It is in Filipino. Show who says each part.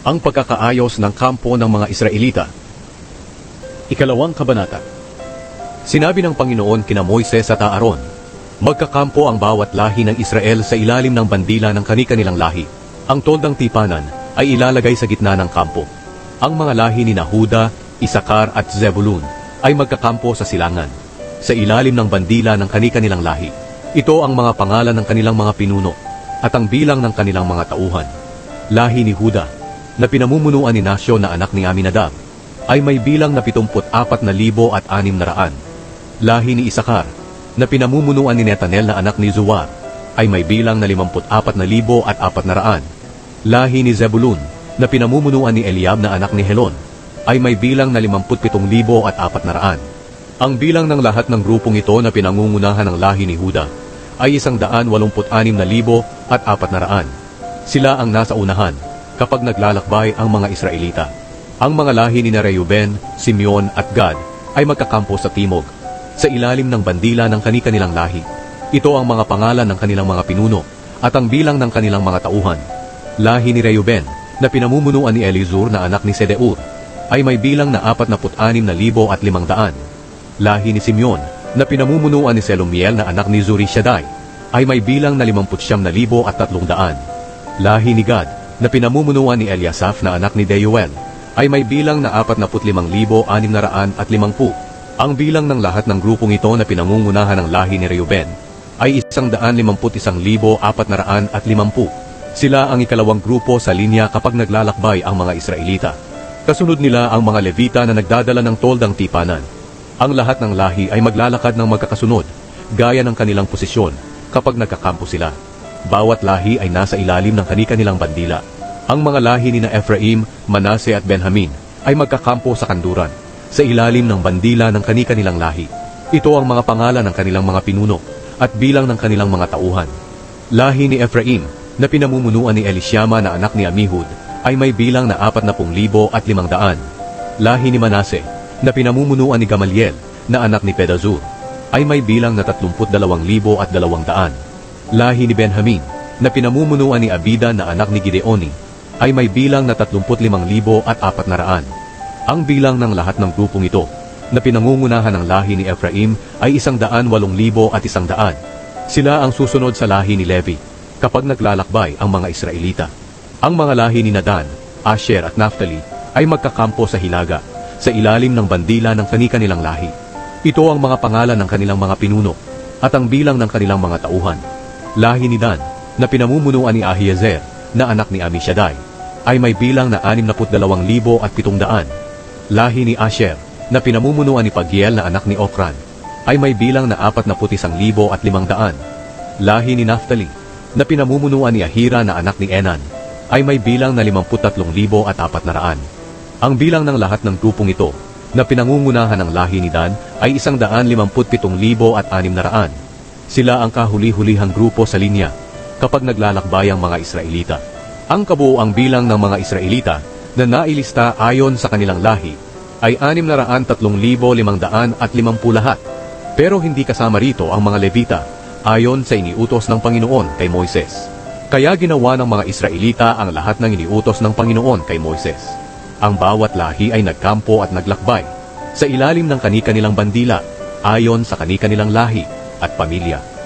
Speaker 1: ang pagkakaayos ng kampo ng mga Israelita. Ikalawang kabanata. Sinabi ng Panginoon kina Moises at Aaron, Magkakampo ang bawat lahi ng Israel sa ilalim ng bandila ng kani-kanilang lahi. Ang toldang tipanan ay ilalagay sa gitna ng kampo. Ang mga lahi ni Nahuda, Isakar at Zebulun ay magkakampo sa silangan, sa ilalim ng bandila ng kani-kanilang lahi. Ito ang mga pangalan ng kanilang mga pinuno at ang bilang ng kanilang mga tauhan. Lahi ni Huda, na pinamumunuan ni Nasyo na anak ni Aminadab, ay may bilang na 74,600. Lahi ni Isakar, na pinamumunuan ni Netanel na anak ni Zuwar, ay may bilang na 54,400. Lahi ni Zebulun, na pinamumunuan ni Eliab na anak ni Helon, ay may bilang na 57,400. Ang bilang ng lahat ng grupong ito na pinangungunahan ng lahi ni Huda ay 186,400. Sila ang nasa unahan kapag naglalakbay ang mga Israelita. Ang mga lahi ni Reuben, Simeon at Gad ay magkakampo sa timog, sa ilalim ng bandila ng kani-kanilang lahi. Ito ang mga pangalan ng kanilang mga pinuno at ang bilang ng kanilang mga tauhan. Lahi ni Reuben, na pinamumunuan ni Elizur na anak ni Sedeur, ay may bilang na 46,500. Lahi ni Simeon, na pinamumunuan ni Selumiel na anak ni Zurishaddai, ay may bilang na 59,300. Lahi ni Gad, na pinamumunuan ni Eliasaph na anak ni Deuel, ay may bilang na 45,650. Ang bilang ng lahat ng grupong ito na pinangungunahan ng lahi ni Reuben ay 151,450. Sila ang ikalawang grupo sa linya kapag naglalakbay ang mga Israelita. Kasunod nila ang mga Levita na nagdadala ng toldang tipanan. Ang lahat ng lahi ay maglalakad ng magkakasunod, gaya ng kanilang posisyon kapag nagkakampo sila. Bawat lahi ay nasa ilalim ng kani-kanilang bandila. Ang mga lahi ni na Ephraim, Manase at Benjamin ay magkakampo sa kanduran, sa ilalim ng bandila ng kani-kanilang lahi. Ito ang mga pangalan ng kanilang mga pinuno at bilang ng kanilang mga tauhan. Lahi ni Ephraim na pinamumunuan ni Elishama na anak ni Amihud ay may bilang na 40,500. Lahi ni Manase na pinamumunuan ni Gamaliel na anak ni Pedazur ay may bilang na 32,200. Lahi ni Benjamin na pinamumunuan ni Abida na anak ni Gideoni ay may bilang na 35,400. Ang bilang ng lahat ng grupong ito na pinangungunahan ng lahi ni Ephraim ay 108,100. Sila ang susunod sa lahi ni Levi kapag naglalakbay ang mga Israelita. Ang mga lahi ni Nadan, Asher at Naphtali ay magkakampo sa Hilaga, sa ilalim ng bandila ng kani-kanilang lahi. Ito ang mga pangalan ng kanilang mga pinuno at ang bilang ng kanilang mga tauhan. Lahi ni Dan, na pinamumunuan ni Ahiezer, na anak ni Amishadai, ay may bilang na 62,700. Lahi ni Asher, na pinamumunuan ni Pagiel na anak ni Okran, ay may bilang na 41,500. Lahi ni Naphtali, na pinamumunuan ni Ahira na anak ni Enan, ay may bilang na 53,400. Ang bilang ng lahat ng grupong ito na pinangungunahan ng lahi ni Dan ay 157,600. Sila ang kahuli-hulihang grupo sa linya kapag naglalakbay ang mga Israelita. Ang kabuoang bilang ng mga Israelita na nailista ayon sa kanilang lahi ay 603,550 lahat. Pero hindi kasama rito ang mga Levita ayon sa iniutos ng Panginoon kay Moises. Kaya ginawa ng mga Israelita ang lahat ng iniutos ng Panginoon kay Moises. Ang bawat lahi ay nagkampo at naglakbay sa ilalim ng kani-kanilang bandila ayon sa kani-kanilang lahi at pamilya.